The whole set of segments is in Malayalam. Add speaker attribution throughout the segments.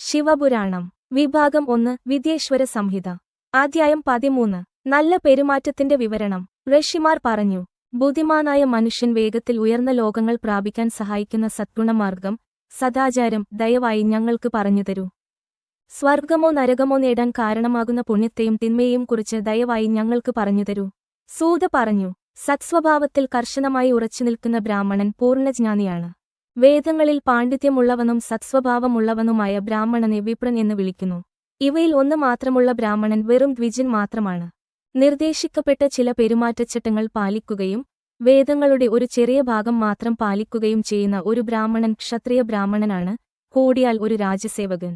Speaker 1: ശിവപുരാണം വിഭാഗം ഒന്ന് വിദ്യേശ്വര സംഹിത. അധ്യായം പതിമൂന്ന്. നല്ല പെരുമാറ്റത്തിന്റെ വിവരണം. ഋഷിമാർ പറഞ്ഞു ബുദ്ധിമാനായ മനുഷ്യൻ വേഗത്തിൽ ഉയർന്ന ലോകങ്ങൾ പ്രാപിക്കാൻ സഹായിക്കുന്ന സദ്ഗുണമാർഗം സദാചാരം ദയവായി ഞങ്ങൾക്ക് പറഞ്ഞുതരൂ സ്വർഗമോ നരകമോ നേടാൻ കാരണമാകുന്ന പുണ്യത്തെയും തിന്മയെയും കുറിച്ച് ദയവായി ഞങ്ങൾക്ക് പറഞ്ഞുതരൂ സൂത പറഞ്ഞു സത്സ്വഭാവത്തിൽ കർശനമായി ഉറച്ചു നിൽക്കുന്ന ബ്രാഹ്മണൻ പൂർണജ്ഞാനിയാണ്. വേദങ്ങളിൽ പാണ്ഡിത്യമുള്ളവനും സത്സ്വഭാവമുള്ളവനുമായ ബ്രാഹ്മണനെ വിപ്രൻ എന്ന് വിളിക്കുന്നു. ഇവയിൽ ഒന്ന് മാത്രമുള്ള ബ്രാഹ്മണൻ വെറും ദ്വിജൻ മാത്രമാണ്. നിർദ്ദേശിക്കപ്പെട്ട ചില പെരുമാറ്റച്ചട്ടങ്ങൾ പാലിക്കുകയും വേദങ്ങളുടെ ഒരു ചെറിയ ഭാഗം മാത്രം പാലിക്കുകയും ചെയ്യുന്ന ഒരു ബ്രാഹ്മണൻ ക്ഷത്രിയ ബ്രാഹ്മണനാണ് കൂടിയാൽ ഒരു രാജ്യസേവകൻ.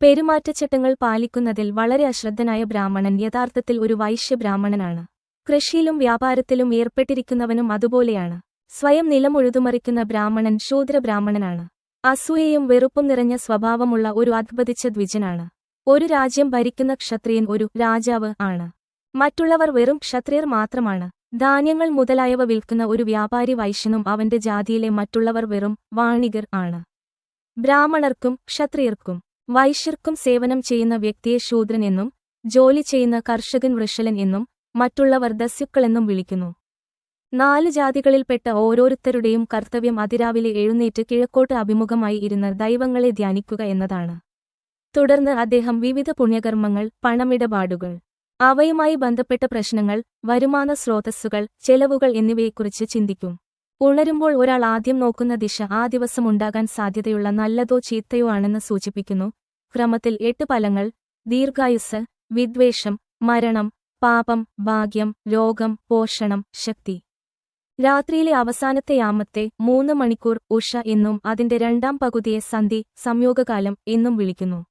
Speaker 1: പെരുമാറ്റച്ചട്ടങ്ങൾ പാലിക്കുന്നതിൽ വളരെ അശ്രദ്ധനായ ബ്രാഹ്മണൻ യഥാർത്ഥത്തിൽ ഒരു വൈശ്യ ബ്രാഹ്മണനാണ്. കൃഷിയിലും വ്യാപാരത്തിലും ഏർപ്പെട്ടിരിക്കുന്നവനും അതുപോലെയാണ്. സ്വയം നിലമുഴുതുമറിക്കുന്ന ബ്രാഹ്മണൻ ശൂദ്ര ബ്രാഹ്മണനാണ് അസൂയയും വെറുപ്പും നിറഞ്ഞ സ്വഭാവമുള്ള ഒരു അദ്ഭുതിച്ച ദ്വിജനാണ്. ഒരു രാജ്യം ഭരിക്കുന്ന ക്ഷത്രിയൻ ഒരു രാജാവ് ആണ്. മറ്റുള്ളവർ വെറും ക്ഷത്രിയർ മാത്രമാണ്. ധാന്യങ്ങൾ മുതലായവ വിൽക്കുന്ന ഒരു വ്യാപാരി വൈശ്യനും അവന്റെ ജാതിയിലെ മറ്റുള്ളവർ വെറും വാണികർ ആണ്. ബ്രാഹ്മണർക്കും ക്ഷത്രിയർക്കും വൈശ്യർക്കും സേവനം ചെയ്യുന്ന വ്യക്തിയെ ശൂദ്രൻ എന്നും ജോലി ചെയ്യുന്ന കർഷകൻ വൃഷലൻ എന്നും മറ്റുള്ളവർ ദസ്യുക്കളെന്നും വിളിക്കുന്നു. നാല് ജാതികളിൽപ്പെട്ട ഓരോരുത്തരുടെയും കർത്തവ്യം അതിരാവിലെ എഴുന്നേറ്റ് കിഴക്കോട്ട് അഭിമുഖമായി ഇരുന്ന് ദൈവങ്ങളെ ധ്യാനിക്കുക എന്നതാണ്. തുടർന്ന് അദ്ദേഹം വിവിധ പുണ്യകർമ്മങ്ങൾ പണമിടപാടുകൾ അവയുമായി ബന്ധപ്പെട്ട പ്രശ്നങ്ങൾ വരുമാന സ്രോതസ്സുകൾ ചെലവുകൾ എന്നിവയെക്കുറിച്ച് ചിന്തിക്കും. ഉണരുമ്പോൾ ഒരാൾ ആദ്യം നോക്കുന്ന ദിശ ആ ദിവസം ഉണ്ടാകാൻ സാധ്യതയുള്ള നല്ലതോ ചീത്തയോ ആണെന്ന് സൂചിപ്പിക്കുന്നു. ക്രമത്തിൽ എട്ട് ഫലങ്ങൾ ദീർഘായുസ് വിദ്വേഷം മരണം പാപം ഭാഗ്യം രോഗം പോഷണം ശക്തി. രാത്രിയിലെ അവസാനത്തെ യാമത്തെ മൂന്ന് മണിക്കൂർ ഉഷ എന്നും അതിന്റെ രണ്ടാം പകുതിയെ സന്ധി സംയോഗകാലം എന്നും വിളിക്കുന്നു.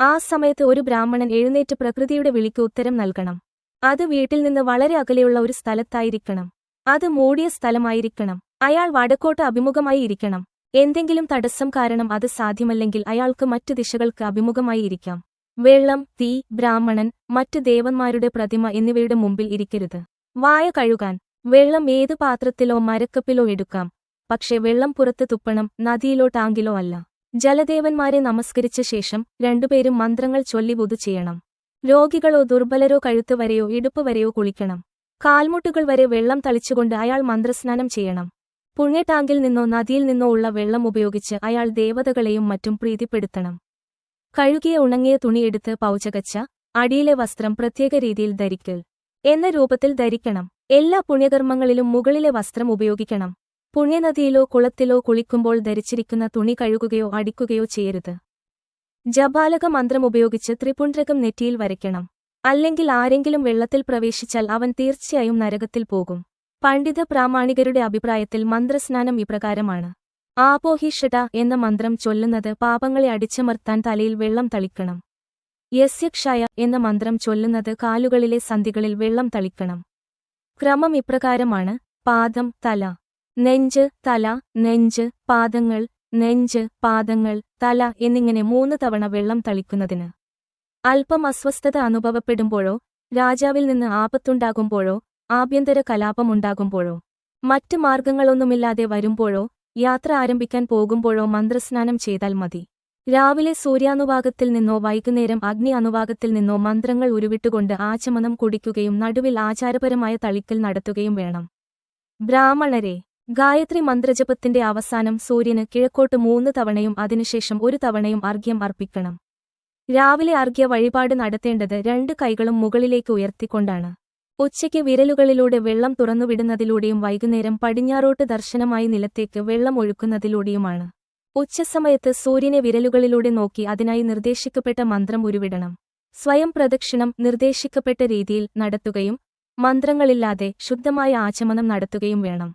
Speaker 1: ആ സമയത്ത് ഒരു ബ്രാഹ്മണൻ എഴുന്നേറ്റ് പ്രകൃതിയുടെ വിളിക്ക് ഉത്തരം നൽകണം. അത് വീട്ടിൽ നിന്ന് വളരെ അകലെയുള്ള ഒരു സ്ഥലത്തായിരിക്കണം. അത് മൂടിയ സ്ഥലമായിരിക്കണം. അയാൾ വടക്കോട്ട് അഭിമുഖമായി ഇരിക്കണം. എന്തെങ്കിലും തടസ്സം കാരണം അത് സാധ്യമല്ലെങ്കിൽ അയാൾക്ക് മറ്റു ദിശകൾക്ക് അഭിമുഖമായി ഇരിക്കാം. വെള്ളം തീ ബ്രാഹ്മണൻ മറ്റു ദേവന്മാരുടെ പ്രതിമ എന്നിവയുടെ മുമ്പിൽ ഇരിക്കരുത്. വായ കഴുകാൻ. വെള്ളം ഏത് പാത്രത്തിലോ മരക്കപ്പിലോ എടുക്കാം. പക്ഷെ വെള്ളം പുറത്ത് തുപ്പണം നദിയിലോ ടാങ്കിലോ അല്ല. ജലദേവന്മാരെ നമസ്കരിച്ച ശേഷം രണ്ടുപേരും മന്ത്രങ്ങൾ ചൊല്ലി ചെയ്യണം. രോഗികളോ ദുർബലരോ കഴുത്ത് വരെയോ ഇടുപ്പ് വരെയോ കുളിക്കണം. കാൽമുട്ടുകൾ വരെ വെള്ളം തളിച്ചുകൊണ്ട് അയാൾ മന്ത്രസ്നാനം ചെയ്യണം. പുണ്യ ടാങ്കിൽ നിന്നോ നദിയിൽ നിന്നോ ഉള്ള വെള്ളം ഉപയോഗിച്ച് അയാൾ ദേവതകളെയും മറ്റും പ്രീതിപ്പെടുത്തണം. കഴുകിയ ഉണങ്ങിയ തുണിയെടുത്ത് പൗചകച്ച അടിയിലെ വസ്ത്രം പ്രത്യേക രീതിയിൽ ധരിക്കൽ. എന്ന രൂപത്തിൽ ധരിക്കണം. എല്ലാ പുണ്യകർമ്മങ്ങളിലും മുകളിലെ വസ്ത്രം ഉപയോഗിക്കണം. പുണ്യനദിയിലോ കുളത്തിലോ കുളിക്കുമ്പോൾ ധരിച്ചിരിക്കുന്ന തുണി കഴുകുകയോ അടിക്കുകയോ ചെയ്യരുത്. ജപാലക മന്ത്രം ഉപയോഗിച്ച് ത്രിപുണ്ഡ്രകം നെറ്റിയിൽ വരയ്ക്കണം. അല്ലെങ്കിൽ ആരെങ്കിലും വെള്ളത്തിൽ പ്രവേശിച്ചാൽ അവൻ തീർച്ചയായും നരകത്തിൽ പോകും. പണ്ഡിത പ്രാമാണികരുടെ അഭിപ്രായത്തിൽ മന്ത്രസ്നാനം ഇപ്രകാരമാണ്. ആപോഹിഷട എന്ന മന്ത്രം ചൊല്ലുന്നത് പാപങ്ങളെ അടിച്ചമർത്താൻ തലയിൽ വെള്ളം തളിക്കണം. യസ്യക്ഷായ എന്ന മന്ത്രം ചൊല്ലുന്നത് കാലുകളിലെ സന്ധികളിൽ വെള്ളം തളിക്കണം. ക്രമം ഇപ്രകാരമാണ് പാദം തല. നെഞ്ച് തല നെഞ്ച് പാദങ്ങൾ നെഞ്ച് പാദങ്ങൾ തല എന്നിങ്ങനെ മൂന്ന് തവണ വെള്ളം തളിക്കുന്നതിന്. അല്പം അസ്വസ്ഥത അനുഭവപ്പെടുമ്പോഴോ രാജാവിൽ നിന്ന് ആപത്തുണ്ടാകുമ്പോഴോ ആഭ്യന്തര കലാപമുണ്ടാകുമ്പോഴോ മറ്റ് മാർഗങ്ങളൊന്നുമില്ലാതെ വരുമ്പോഴോ യാത്ര ആരംഭിക്കാൻ പോകുമ്പോഴോ മന്ത്രസ്നാനം ചെയ്താൽ മതി. രാവിലെ സൂര്യാനുഭാഗത്തിൽ നിന്നോ വൈകുന്നേരം അഗ്നി അനുഭാഗത്തിൽ നിന്നോ മന്ത്രങ്ങൾ ഉരുവിട്ടുകൊണ്ട് ആചമനം കുടിക്കുകയും നടുവിൽ ആചാരപരമായ തളിക്കൽ നടത്തുകയും വേണം. ബ്രാഹ്മണരെ ഗായത്രി മന്ത്രജപത്തിന്റെ അവസാനം സൂര്യന് കിഴക്കോട്ട് മൂന്ന് തവണയും അതിനുശേഷം ഒരു തവണയും അർഘ്യം അർപ്പിക്കണം. രാവിലെ അർഘ്യ വഴിപാട് നടത്തേണ്ടത് രണ്ട് കൈകളും മുകളിലേക്ക് ഉയർത്തിക്കൊണ്ടാണ്. ഉച്ചയ്ക്ക് വിരലുകളിലൂടെ വെള്ളം തുറന്നുവിടുന്നതിലൂടെയും വൈകുന്നേരം പടിഞ്ഞാറോട്ട് ദർശനമായി നിലത്തേക്ക് വെള്ളം ഒഴുക്കുന്നതിലൂടെയുമാണ്. ഉച്ചസമയത്ത് സൂര്യനെ വിരലുകളിലൂടെ നോക്കി അതിനായി നിർദ്ദേശിക്കപ്പെട്ട മന്ത്രം ഉരുവിടണം. സ്വയം പ്രദക്ഷിണം നിർദ്ദേശിക്കപ്പെട്ട രീതിയിൽ നടത്തുകയും മന്ത്രങ്ങളില്ലാതെ ശുദ്ധമായ ആചമനം നടത്തുകയും വേണം.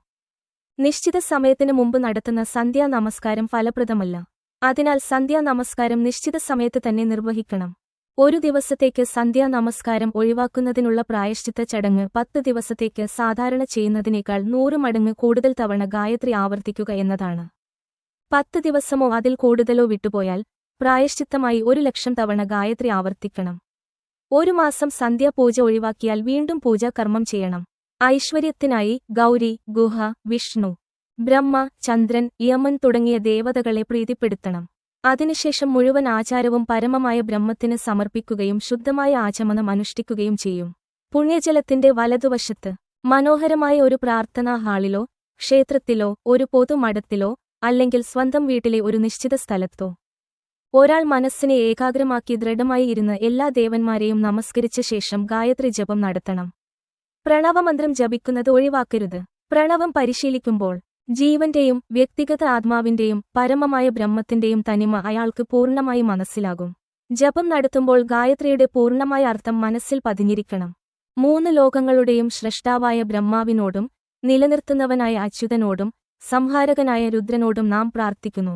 Speaker 1: നിശ്ചിത സമയത്തിന് മുമ്പ് നടത്തുന്ന സന്ധ്യാ നമസ്കാരം ഫലപ്രദമല്ല. അതിനാൽ സന്ധ്യാ നമസ്കാരം നിശ്ചിത സമയത്ത് തന്നെ നിർവഹിക്കണം. ഒരു ദിവസത്തേക്ക് സന്ധ്യാ നമസ്കാരം ഒഴിവാക്കുന്നതിനുള്ള പ്രായശ്ചിത്ത ചടങ്ങ് പത്ത് ദിവസത്തേക്ക് സാധാരണ ചെയ്യുന്നതിനേക്കാൾ നൂറ് മടങ്ങ് കൂടുതൽ തവണ ഗായത്രി ആവർത്തിക്കുക എന്നതാണ്. പത്ത് ദിവസമോ അതിൽ കൂടുതലോ വിട്ടുപോയാൽ പ്രായശ്ചിത്തമായി ഒരു ലക്ഷം തവണ ഗായത്രി ആവർത്തിക്കണം. ഒരു മാസം സന്ധ്യാപൂജ ഒഴിവാക്കിയാൽ വീണ്ടും പൂജാകർമ്മം ചെയ്യണം. ഐശ്വര്യത്തിനായി ഗൗരി ഗുഹ വിഷ്ണു ബ്രഹ്മ ചന്ദ്രൻ യമൻ തുടങ്ങിയ ദേവതകളെ പ്രീതിപ്പെടുത്തണം. അതിനുശേഷം മുഴുവൻ ആചാരവും പരമമായ ബ്രഹ്മത്തിന് സമർപ്പിക്കുകയും ശുദ്ധമായ ആചമനം അനുഷ്ഠിക്കുകയും ചെയ്യും. പുണ്യജലത്തിന്റെ വലതുവശത്ത് മനോഹരമായ ഒരു പ്രാർത്ഥനാ ഹാളിലോ ക്ഷേത്രത്തിലോ ഒരു പൊതുമഠത്തിലോ അല്ലെങ്കിൽ സ്വന്തം വീട്ടിലെ ഒരു നിശ്ചിത സ്ഥലത്തോ. ഒരാൾ മനസ്സിനെ ഏകാഗ്രമാക്കി ദൃഢമായി ഇരുന്ന് എല്ലാ ദേവന്മാരെയും നമസ്കരിച്ച ശേഷം ഗായത്രി ജപം നടത്തണം. പ്രണവമന്ത്രം ജപിക്കുന്നത് ഒഴിവാക്കരുത്. പ്രണവം പരിശീലിക്കുമ്പോൾ ജീവന്റെയും വ്യക്തിഗത ആത്മാവിന്റെയും പരമമായ ബ്രഹ്മത്തിന്റെയും തനിമ അയാൾക്ക് പൂർണമായി മനസ്സിലാകും. ജപം നടത്തുമ്പോൾ ഗായത്രിയുടെ പൂർണമായ അർത്ഥം മനസ്സിൽ പതിഞ്ഞിരിക്കണം. മൂന്ന് ലോകങ്ങളുടെയും സ്രഷ്ടാവായ ബ്രഹ്മാവിനോടും നിലനിർത്തുന്നവനായ അച്യുതനോടും സംഹാരകനായ രുദ്രനോടും നാം പ്രാർത്ഥിക്കുന്നു.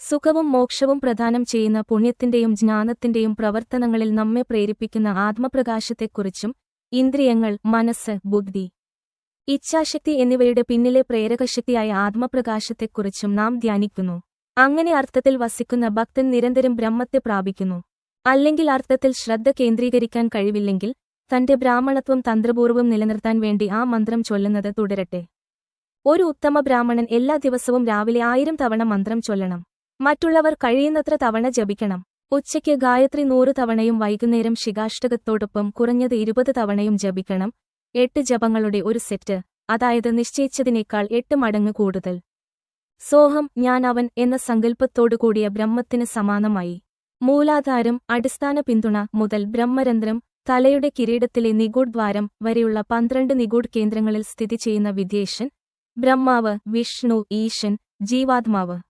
Speaker 1: സുഖവും മോക്ഷവും പ്രദാനം ചെയ്യുന്ന പുണ്യത്തിന്റെയും ജ്ഞാനത്തിന്റെയും പ്രവർത്തനങ്ങളിൽ നമ്മെ പ്രേരിപ്പിക്കുന്ന ആത്മപ്രകാശത്തെക്കുറിച്ചും ഇന്ദ്രിയങ്ങൾ മനസ്സ് ബുദ്ധി ഇച്ഛാശക്തി എന്നിവയുടെ പിന്നിലെ പ്രേരകശക്തിയായ ആത്മപ്രകാശത്തെക്കുറിച്ചും നാം ധ്യാനിക്കുന്നു. അങ്ങനെ അർത്ഥത്തിൽ വസിക്കുന്ന ഭക്തൻ നിരന്തരം ബ്രഹ്മത്തെ പ്രാപിക്കുന്നു. അല്ലെങ്കിൽ അർത്ഥത്തിൽ ശ്രദ്ധ കേന്ദ്രീകരിക്കാൻ കഴിവില്ലെങ്കിൽ തന്റെ ബ്രാഹ്മണത്വം തന്ത്രപൂർവം നിലനിർത്താൻ വേണ്ടി ആ മന്ത്രം ചൊല്ലുന്നത് തുടരട്ടെ. ഒരു ഉത്തമ ബ്രാഹ്മണൻ എല്ലാ ദിവസവും രാവിലെ ആയിരം തവണ മന്ത്രം ചൊല്ലണം. മറ്റുള്ളവർ കഴിയുന്നത്ര തവണ ജപിക്കണം. ഉച്ചയ്ക്ക് ഗായത്രി നൂറ് തവണയും വൈകുന്നേരം ശികാഷ്ടകത്തോടൊപ്പം കുറഞ്ഞത് ഇരുപത് തവണയും ജപിക്കണം. എട്ട് ജപങ്ങളുടെ ഒരു സെറ്റ് അതായത് നിശ്ചയിച്ചതിനേക്കാൾ എട്ട് മടങ്ങ് കൂടുതൽ. സോഹം ഞാൻ അവൻ എന്ന സങ്കല്പത്തോടുകൂടിയ ബ്രഹ്മത്തിന് സമാനമായി. മൂലാധാരം അടിസ്ഥാന പിന്തുണ മുതൽ ബ്രഹ്മരന്ധ്രം തലയുടെ കിരീടത്തിലെ നിഗൂഢ് ദ്വാരം വരെയുള്ള പന്ത്രണ്ട് നിഗൂഢ് കേന്ദ്രങ്ങളിൽ സ്ഥിതി ചെയ്യുന്ന വിദ്യേശൻ ബ്രഹ്മാവ് വിഷ്ണു ഈശൻ ജീവാത്മാവ്.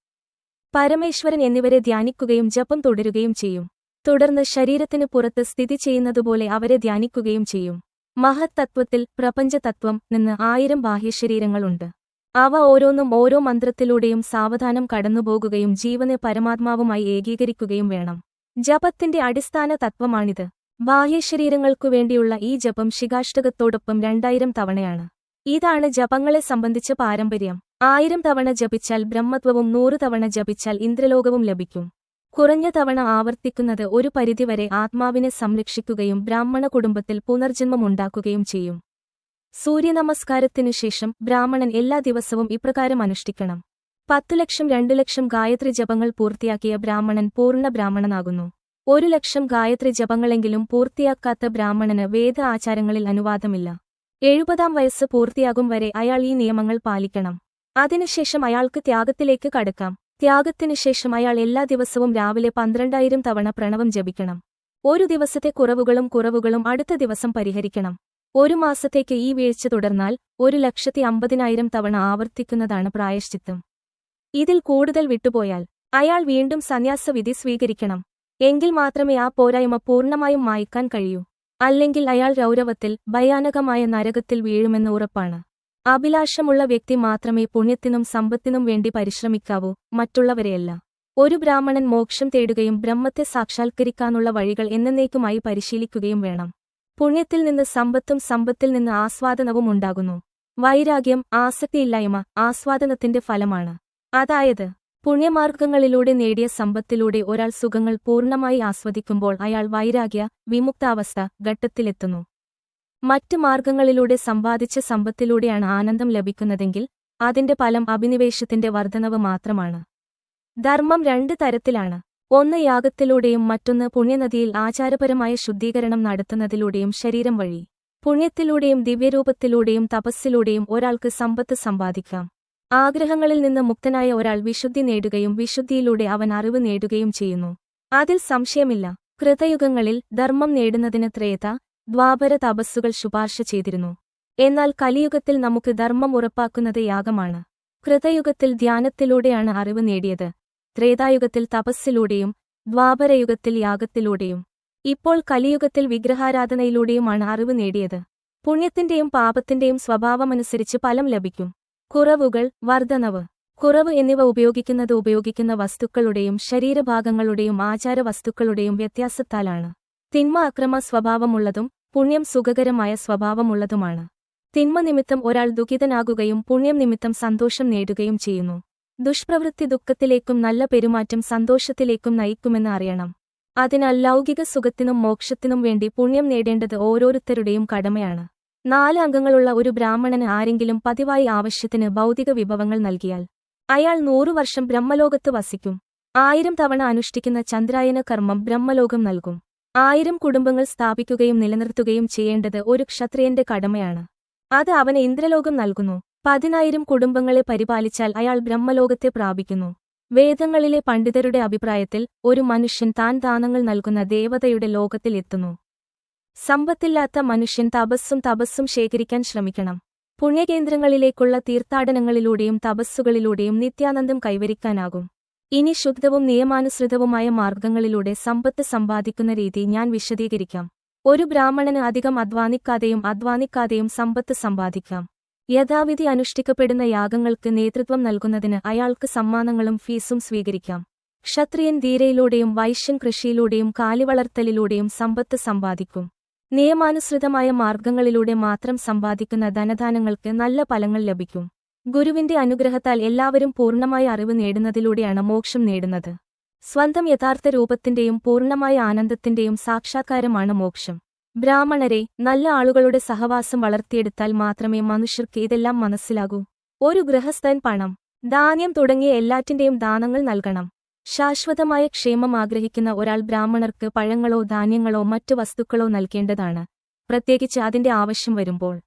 Speaker 1: പരമേശ്വരൻ എന്നിവരെ ധ്യാനിക്കുകയും ജപം തുടരുകയും ചെയ്യും. തുടർന്ന് ശരീരത്തിന് പുറത്ത് സ്ഥിതി ചെയ്യുന്നതുപോലെ അവരെ ധ്യാനിക്കുകയും ചെയ്യും. മഹത്തത്വത്തിൽ പ്രപഞ്ചതത്വം നിന്ന് ആയിരം ബാഹ്യശരീരങ്ങളുണ്ട്. അവ ഓരോന്നും ഓരോ മന്ത്രത്തിലൂടെയും സാവധാനം കടന്നുപോകുകയും ജീവനെ പരമാത്മാവുമായി ഏകീകരിക്കുകയും വേണം. ജപത്തിന്റെ അടിസ്ഥാന തത്വമാണിത്. ബാഹ്യശരീരങ്ങൾക്കു വേണ്ടിയുള്ള ഈ ജപം ശികാഷ്ടകത്തോടൊപ്പം രണ്ടായിരം തവണയാണ്. ഇതാണ് ജപങ്ങളെ സംബന്ധിച്ച പാരമ്പര്യം. ആയിരം തവണ ജപിച്ചാൽ ബ്രഹ്മത്വവും നൂറു തവണ ജപിച്ചാൽ ഇന്ദ്രലോകവും ലഭിക്കും. കുറഞ്ഞ തവണ ആവർത്തിക്കുന്നത് ഒരു പരിധിവരെ ആത്മാവിനെ സംരക്ഷിക്കുകയും ബ്രാഹ്മണ കുടുംബത്തിൽ പുനർജന്മമുണ്ടാക്കുകയും ചെയ്യും. സൂര്യനമസ്കാരത്തിനു ശേഷം ബ്രാഹ്മണൻ എല്ലാ ദിവസവും ഇപ്രകാരം അനുഷ്ഠിക്കണം. പത്തു ലക്ഷം രണ്ടു ലക്ഷം ഗായത്രി ജപങ്ങൾ പൂർത്തിയാക്കിയ ബ്രാഹ്മണൻ പൂർണ ബ്രാഹ്മണനാകുന്നു. ഒരു ലക്ഷം ഗായത്രി ജപങ്ങളെങ്കിലും പൂർത്തിയാക്കാത്ത ബ്രാഹ്മണന് വേദ ആചാരങ്ങളിൽ അനുവാദമില്ല. എഴുപതാം വയസ്സ് പൂർത്തിയാകും വരെ അയാൾ ഈ നിയമങ്ങൾ പാലിക്കണം. അതിനുശേഷം അയാൾക്ക് ത്യാഗത്തിലേക്ക് കടക്കാം. ത്യാഗത്തിനു ശേഷം അയാൾ എല്ലാ ദിവസവും രാവിലെ പന്ത്രണ്ടായിരം തവണ പ്രണവം ജപിക്കണം. ഒരു ദിവസത്തെ കുറവുകളും കുറവുകളും അടുത്ത ദിവസം പരിഹരിക്കണം. ഒരു മാസത്തേക്ക് ഈ വീഴ്ച തുടർന്നാൽ ഒരു ലക്ഷത്തി അമ്പതിനായിരം തവണ ആവർത്തിക്കുന്നതാണ് പ്രായശ്ചിത്തം. ഇതിൽ കൂടുതൽ വിട്ടുപോയാൽ അയാൾ വീണ്ടും സന്യാസവിധി സ്വീകരിക്കണം. എങ്കിൽ മാത്രമേ ആ പോരായ്മ പൂർണമായും മായ്ക്കാൻ കഴിയൂ. അല്ലെങ്കിൽ അയാൾ രൗരവത്തിൽ ഭയാനകമായ നരകത്തിൽ വീഴുമെന്ന് ഉറപ്പാണ്. അഭിലാഷമുള്ള വ്യക്തി മാത്രമേ പുണ്യത്തിനും സമ്പത്തിനും വേണ്ടി പരിശ്രമിക്കാവൂ മറ്റുള്ളവരെയല്ല. ഒരു ബ്രാഹ്മണൻ മോക്ഷം തേടുകയും ബ്രഹ്മത്തെ സാക്ഷാത്കരിക്കാനുള്ള വഴികൾ എന്നേക്കുമായി പരിശീലിക്കുകയും വേണം. പുണ്യത്തിൽ നിന്ന് സമ്പത്തും സമ്പത്തിൽ നിന്ന് ആസ്വാദനവും ഉണ്ടാകുന്നു. വൈരാഗ്യം ആസക്തിയില്ലായ്മ ആസ്വാദനത്തിന്റെ ഫലമാണ്. അതായത് പുണ്യമാർഗങ്ങളിലൂടെ നേടിയ സമ്പത്തിലൂടെ ഒരാൾ സുഖങ്ങൾ പൂർണമായി ആസ്വദിക്കുമ്പോൾ അയാൾ വൈരാഗ്യ വിമുക്താവസ്ഥ ഘട്ടത്തിലെത്തുന്നു. മറ്റ് മാർഗങ്ങളിലൂടെ സമ്പാദിച്ച സമ്പത്തിലൂടെയാണ് ആനന്ദം ലഭിക്കുന്നതെങ്കിൽ അതിന്റെ ഫലം അഭിനിവേശത്തിന്റെ വർധനവ് മാത്രമാണ്. ധർമ്മം രണ്ട് തരത്തിലാണ്. ഒന്ന് യാഗത്തിലൂടെയും മറ്റൊന്ന് പുണ്യനദിയിൽ ആചാരപരമായ ശുദ്ധീകരണം നടത്തുന്നതിലൂടെയും ശരീരം വഴി. പുണ്യത്തിലൂടെയും ദിവ്യരൂപത്തിലൂടെയും തപസ്സിലൂടെയും ഒരാൾക്ക് സമ്പത്ത് സമ്പാദിക്കാം. ആഗ്രഹങ്ങളിൽ നിന്ന് മുക്തനായ ഒരാൾ വിശുദ്ധി നേടുകയും വിശുദ്ധിയിലൂടെ അവൻ അറിവ് നേടുകയും ചെയ്യുന്നു. അതിൽ സംശയമില്ല. കൃതയുഗങ്ങളിൽ ധർമ്മം നേടുന്നതിന് ത്രേത ദ്വാപര തപസ്സുകൾ ശുപാർശ ചെയ്തിരുന്നു. എന്നാൽ കലിയുഗത്തിൽ നമുക്ക് ധർമ്മം ഉറപ്പാക്കുന്നത് യാഗമാണ്. കൃതയുഗത്തിൽ ധ്യാനത്തിലൂടെയാണ് അറിവ് നേടിയത്. ത്രേതായുഗത്തിൽ തപസ്സിലൂടെയും ദ്വാപരയുഗത്തിൽ യാഗത്തിലൂടെയും. ഇപ്പോൾ കലിയുഗത്തിൽ വിഗ്രഹാരാധനയിലൂടെയുമാണ് അറിവ് നേടിയത്. പുണ്യത്തിന്റെയും പാപത്തിന്റെയും സ്വഭാവമനുസരിച്ച് ഫലം ലഭിക്കും. കുറവുകൾ വർധനവ്. കുറവ് എന്നിവ ഉപയോഗിക്കുന്നത് ഉപയോഗിക്കുന്ന വസ്തുക്കളുടെയും ശരീരഭാഗങ്ങളുടെയും ആചാര വസ്തുക്കളുടെയും വ്യത്യാസത്താലാണ്. തിന്മ അക്രമ സ്വഭാവമുള്ളതും പുണ്യം സുഖകരമായ സ്വഭാവമുള്ളതുമാണ്. തിന്മ നിമിത്തം ഒരാൾ ദുഃഖിതനാകുകയും പുണ്യം നിമിത്തം സന്തോഷം നേടുകയും ചെയ്യുന്നു. ദുഷ്പ്രവൃത്തി ദുഃഖത്തിലേക്കും നല്ല പെരുമാറ്റം സന്തോഷത്തിലേക്കും നയിക്കുമെന്ന് അറിയണം. അതിനാൽ ലൗകിക സുഖത്തിനും മോക്ഷത്തിനും വേണ്ടി പുണ്യം നേടേണ്ടത് ഓരോരുത്തരുടെയും കടമയാണ്. നാല് അംഗങ്ങളുള്ള ഒരു ബ്രാഹ്മണന് ആരെങ്കിലും പതിവായി ആവശ്യത്തിന് ഭൗതിക വിഭവങ്ങൾ നൽകിയാൽ അയാൾ നൂറു വർഷം ബ്രഹ്മലോകത്ത് വസിക്കും. ആയിരം തവണ അനുഷ്ഠിക്കുന്ന ചന്ദ്രായന കർമ്മം ബ്രഹ്മലോകം നൽകും. ആയിരം കുടുംബങ്ങൾ സ്ഥാപിക്കുകയും നിലനിർത്തുകയും ചെയ്യേണ്ടത് ഒരു ക്ഷത്രിയന്റെ കടമയാണ്. അത് അവന് ഇന്ദ്രലോകം നൽകുന്നു. പതിനായിരം കുടുംബങ്ങളെ പരിപാലിച്ചാൽ അയാൾ ബ്രഹ്മലോകത്തെ പ്രാപിക്കുന്നു. വേദങ്ങളിലെ പണ്ഡിതരുടെ അഭിപ്രായത്തിൽ ഒരു മനുഷ്യൻ താൻ ദാനങ്ങൾ നൽകുന്ന ദേവതയുടെ ലോകത്തിൽ എത്തുന്നു. സമ്പത്തില്ലാത്ത മനുഷ്യൻ തപസ്സും തപസ്സും ശേഖരിക്കാൻ ശ്രമിക്കണം. പുണ്യകേന്ദ്രങ്ങളിലേക്കുള്ള തീർത്ഥാടനങ്ങളിലൂടെയും തപസ്സുകളിലൂടെയും നിത്യാനന്ദം കൈവരിക്കാനാകും. ഇനി ശുദ്ധവും നിയമാനുസൃതവുമായ മാർഗങ്ങളിലൂടെ സമ്പത്ത് സമ്പാദിക്കുന്ന രീതി ഞാൻ വിശദീകരിക്കാം. ഒരു ബ്രാഹ്മണന് അധികം അധ്വാനിക്കാതെയും അധ്വാനിക്കാതെയും സമ്പത്ത് സമ്പാദിക്കാം. യഥാവിധി അനുഷ്ഠിക്കപ്പെടുന്ന യാഗങ്ങൾക്ക് നേതൃത്വം നൽകുന്നതിന് അയാൾക്ക് സമ്മാനങ്ങളും ഫീസും സ്വീകരിക്കാം. ക്ഷത്രിയൻ ധീരയിലൂടെയും വൈശ്യൻ കൃഷിയിലൂടെയും കാലിവളർത്തലിലൂടെയും സമ്പത്ത് സമ്പാദിക്കും. നിയമാനുസൃതമായ മാർഗങ്ങളിലൂടെ മാത്രം സമ്പാദിക്കുന്ന ധനദാനങ്ങൾക്ക് നല്ല ഫലങ്ങൾ ലഭിക്കും. ഗുരുവിന്റെ അനുഗ്രഹത്താൽ എല്ലാവരും പൂർണമായ അറിവ് നേടുന്നതിലൂടെയാണ് മോക്ഷം നേടുന്നത്. സ്വന്തം യഥാർത്ഥ രൂപത്തിന്റെയും പൂർണമായ ആനന്ദത്തിന്റെയും സാക്ഷാത്കാരമാണ് മോക്ഷം. ബ്രാഹ്മണരെ നല്ല ആളുകളുടെ സഹവാസം വളർത്തിയെടുത്താൽ മാത്രമേ മനുഷ്യർക്ക് ഇതെല്ലാം മനസ്സിലാകൂ. ഒരു ഗൃഹസ്ഥൻ പണം ധാന്യം തുടങ്ങിയ എല്ലാറ്റിന്റെയും ദാനങ്ങൾ നൽകണം. ശാശ്വതമായ ക്ഷേമം ആഗ്രഹിക്കുന്ന ഒരാൾ ബ്രാഹ്മണർക്ക് പഴങ്ങളോ ധാന്യങ്ങളോ മറ്റു വസ്തുക്കളോ നൽകേണ്ടതാണ്. പ്രത്യേകിച്ച് അതിന്റെ ആവശ്യം വരുമ്പോൾ.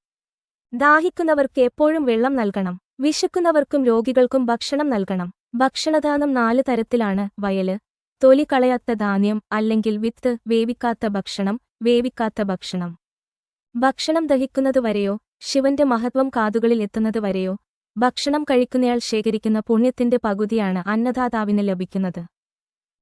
Speaker 1: ദാഹിക്കുന്നവർക്ക് എപ്പോഴും വെള്ളം നൽകണം. വിശക്കുന്നവർക്കും രോഗികൾക്കും ഭക്ഷണം നൽകണം. ഭക്ഷണദാനം നാല് തരത്തിലാണ്. വയൽ തൊലി കളയാത്ത ധാന്യം അല്ലെങ്കിൽ വിത്ത് വേവിക്കാത്ത ഭക്ഷണം വേവിക്കാത്ത ഭക്ഷണം. ഭക്ഷണം ദഹിക്കുന്നതുവരെയോ ശിവന്റെ മഹത്വം കാതുകളിൽ എത്തുന്നതുവരെയോ ഭക്ഷണം കഴിക്കുന്നയാൾ ശേഖരിക്കുന്ന പുണ്യത്തിന്റെ പകുതിയാണ് അന്നദാതാവിന് ലഭിക്കുന്നത്.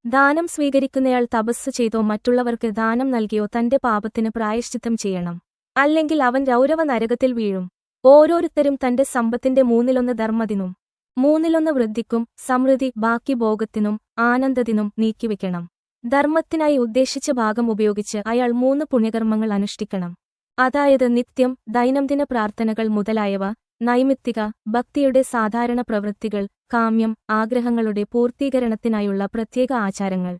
Speaker 1: ദാനം സ്വീകരിക്കുന്നയാൾ തപസ് ചെയ്തോ മറ്റുള്ളവർക്ക് ദാനം നൽകിയോ തന്റെ പാപത്തിന് പ്രായശ്ചിത്തം ചെയ്യണം. അല്ലെങ്കിൽ അവൻ രൗരവ നരകത്തിൽ വീഴും. ഓരോരുത്തരും തന്റെ സമ്പത്തിന്റെ മൂന്നിലൊന്ന് ധർമ്മത്തിനും മൂന്നിലൊന്ന് വൃദ്ധിക്കും സമൃദ്ധി ബാക്കി ഭോഗത്തിനും ആനന്ദത്തിനും നീക്കിവെക്കണം. ധർമ്മത്തിനായി ഉദ്ദേശിച്ച ഭാഗം ഉപയോഗിച്ച് അയാൾ മൂന്ന് പുണ്യകർമ്മങ്ങൾ അനുഷ്ഠിക്കണം. അതായത് നിത്യം ദൈനംദിന പ്രാർത്ഥനകൾ മുതലായവ നൈമിത്തിക ഭക്തിയുടെ സാധാരണ പ്രവൃത്തികൾ കാമ്യം ആഗ്രഹങ്ങളുടെ പൂർത്തീകരണത്തിനായുള്ള പ്രത്യേക ആചാരങ്ങൾ.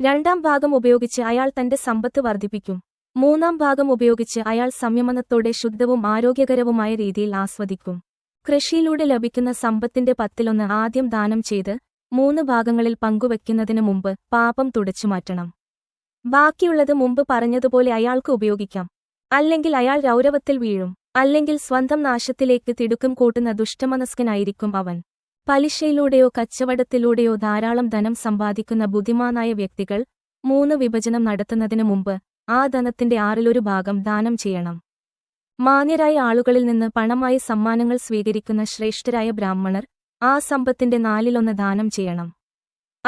Speaker 1: രണ്ടാം ഭാഗം ഉപയോഗിച്ച് അയാൾ തന്റെ സമ്പത്ത് വർദ്ധിപ്പിക്കും. മൂന്നാം ഭാഗം ഉപയോഗിച്ച് അയാൾ സംയമനത്തോടെ ശുദ്ധവും ആരോഗ്യകരവുമായ രീതിയിൽ ആസ്വദിക്കും. കൃഷിയിലൂടെ ലഭിക്കുന്ന സമ്പത്തിന്റെ പത്തിലൊന്ന് ആദ്യം ദാനം ചെയ്ത് മൂന്ന് ഭാഗങ്ങളിൽ പങ്കുവയ്ക്കുന്നതിനു മുമ്പ് പാപം തുടച്ചുമാറ്റണം ബാക്കിയുള്ളത് മുമ്പ് പറഞ്ഞതുപോലെ അയാൾക്ക് ഉപയോഗിക്കാം. അല്ലെങ്കിൽ അയാൾ രൗരവത്തിൽ വീഴും. അല്ലെങ്കിൽ സ്വന്തം നാശത്തിലേക്ക് തിടുക്കം കൂട്ടുന്ന ദുഷ്ടമനസ്കനായിരിക്കും അവൻ. പലിശയിലൂടെയോ കച്ചവടത്തിലൂടെയോ ധാരാളം ധനം സമ്പാദിക്കുന്ന ബുദ്ധിമാനായ വ്യക്തികൾ മൂന്ന് വിഭജനം നടത്തുന്നതിനു മുമ്പ് ആ ധനത്തിന്റെ ആറിലൊരു ഭാഗം ദാനം ചെയ്യണം. മാന്യരായ ആളുകളിൽ നിന്ന് പണമായി സമ്മാനങ്ങൾ സ്വീകരിക്കുന്ന ശ്രേഷ്ഠരായ ബ്രാഹ്മണർ ആ സമ്പത്തിന്റെ നാലിലൊന്ന് ദാനം ചെയ്യണം.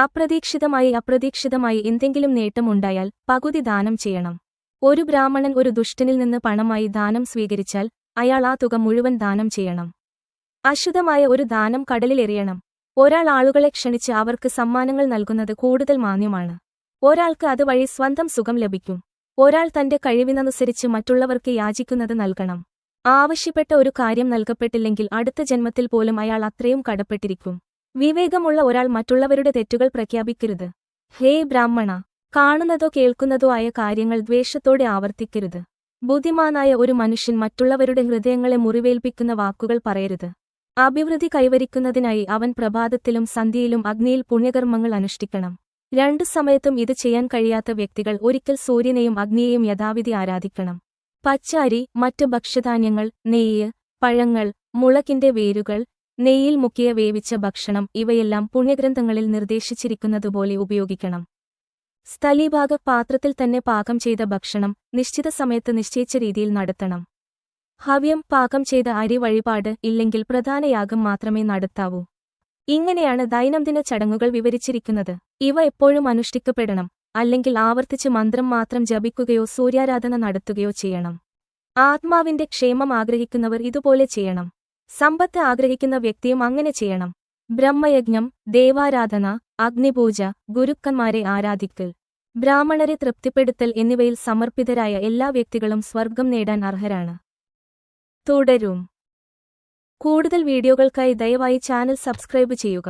Speaker 1: അപ്രതീക്ഷിതമായി അപ്രതീക്ഷിതമായി എന്തെങ്കിലും നേട്ടമുണ്ടായാൽ പകുതി ദാനം ചെയ്യണം. ഒരു ബ്രാഹ്മണൻ ഒരു ദുഷ്ടനിൽ നിന്ന് പണമായി ദാനം സ്വീകരിച്ചാൽ അയാൾ ആ തുക മുഴുവൻ ദാനം ചെയ്യണം. അശുദ്ധമായ ഒരു ദാനം കടലിലെറിയണം ഒരാൾ ആളുകളെ ക്ഷണിച്ച് അവർക്ക് സമ്മാനങ്ങൾ നൽകുന്നത് കൂടുതൽ മാന്യമാണ്. ഒരാൾക്ക് അതുവഴി സ്വന്തം സുഖം ലഭിക്കും. ഒരാൾ തന്റെ കഴിവിനനുസരിച്ച് മറ്റുള്ളവർക്ക് യാചിക്കുന്നത് നൽകണം. ആവശ്യപ്പെട്ട ഒരു കാര്യം നൽകപ്പെട്ടില്ലെങ്കിൽ അടുത്ത ജന്മത്തിൽ പോലും അയാൾ അത്രയും കടപ്പെട്ടിരിക്കും. വിവേകമുള്ള ഒരാൾ മറ്റുള്ളവരുടെ തെറ്റുകൾ പ്രഖ്യാപിക്കരുത്. ഹേ ബ്രാഹ്മണ കാണുന്നതോ കേൾക്കുന്നതോ ആയ കാര്യങ്ങൾ ദ്വേഷത്തോടെ ആവർത്തിക്കരുത്. ബുദ്ധിമാനായ ഒരു മനുഷ്യൻ മറ്റുള്ളവരുടെ ഹൃദയങ്ങളെ മുറിവേൽപ്പിക്കുന്ന വാക്കുകൾ പറയരുത്. അഭിവൃദ്ധി കൈവരിക്കുന്നതിനായി അവൻ പ്രഭാതത്തിലും സന്ധ്യയിലും അഗ്നിയിൽ പുണ്യകർമ്മങ്ങൾ അനുഷ്ഠിക്കണം. രണ്ടു സമയത്തും ഇത് ചെയ്യാൻ കഴിയാത്ത വ്യക്തികൾ ഒരിക്കൽ സൂര്യനെയും അഗ്നിയെയും യഥാവിധി ആരാധിക്കണം. പച്ചാരി മറ്റ് ഭക്ഷ്യധാന്യങ്ങൾ നെയ്യ് പഴങ്ങൾ മുളകിന്റെ വേരുകൾ നെയ്യിൽ മുക്കിയ വേവിച്ച ഭക്ഷണം ഇവയെല്ലാം പുണ്യഗ്രന്ഥങ്ങളിൽ നിർദ്ദേശിച്ചിരിക്കുന്നതുപോലെ ഉപയോഗിക്കണം. സ്ഥലീഭാഗ പാത്രത്തിൽ തന്നെ പാകം ചെയ്ത ഭക്ഷണം നിശ്ചിത സമയത്ത് നിശ്ചയിച്ച രീതിയിൽ നടത്തണം. ഹവ്യം പാകം ചെയ്ത അരി വഴിപാട് ഇല്ലെങ്കിൽ പ്രധാന യാഗം മാത്രമേ നടത്താവൂ. ഇങ്ങനെയാണ് ദൈനംദിന ചടങ്ങുകൾ വിവരിച്ചിരിക്കുന്നത്. ഇവ എപ്പോഴും അനുഷ്ഠിക്കപ്പെടണം അല്ലെങ്കിൽ ആവർത്തിച്ച് മന്ത്രം മാത്രം ജപിക്കുകയോ സൂര്യാരാധന നടത്തുകയോ ചെയ്യണം. ആത്മാവിന്റെ ക്ഷേമം ആഗ്രഹിക്കുന്നവർ ഇതുപോലെ ചെയ്യണം. സമ്പത്ത് ആഗ്രഹിക്കുന്ന വ്യക്തിയും അങ്ങനെ ചെയ്യണം. ബ്രഹ്മയജ്ഞം ദേവാരാധന അഗ്നിപൂജ ഗുരുക്കന്മാരെ ആരാധിക്കൽ ബ്രാഹ്മണരെ തൃപ്തിപ്പെടുത്തൽ എന്നിവയിൽ സമർപ്പിതരായ എല്ലാ വ്യക്തികളും സ്വർഗം നേടാൻ അർഹരാണ്. തുടരും. കൂടുതൽ വീഡിയോകൾക്കായി ദയവായി ചാനൽ സബ്സ്ക്രൈബ് ചെയ്യുക.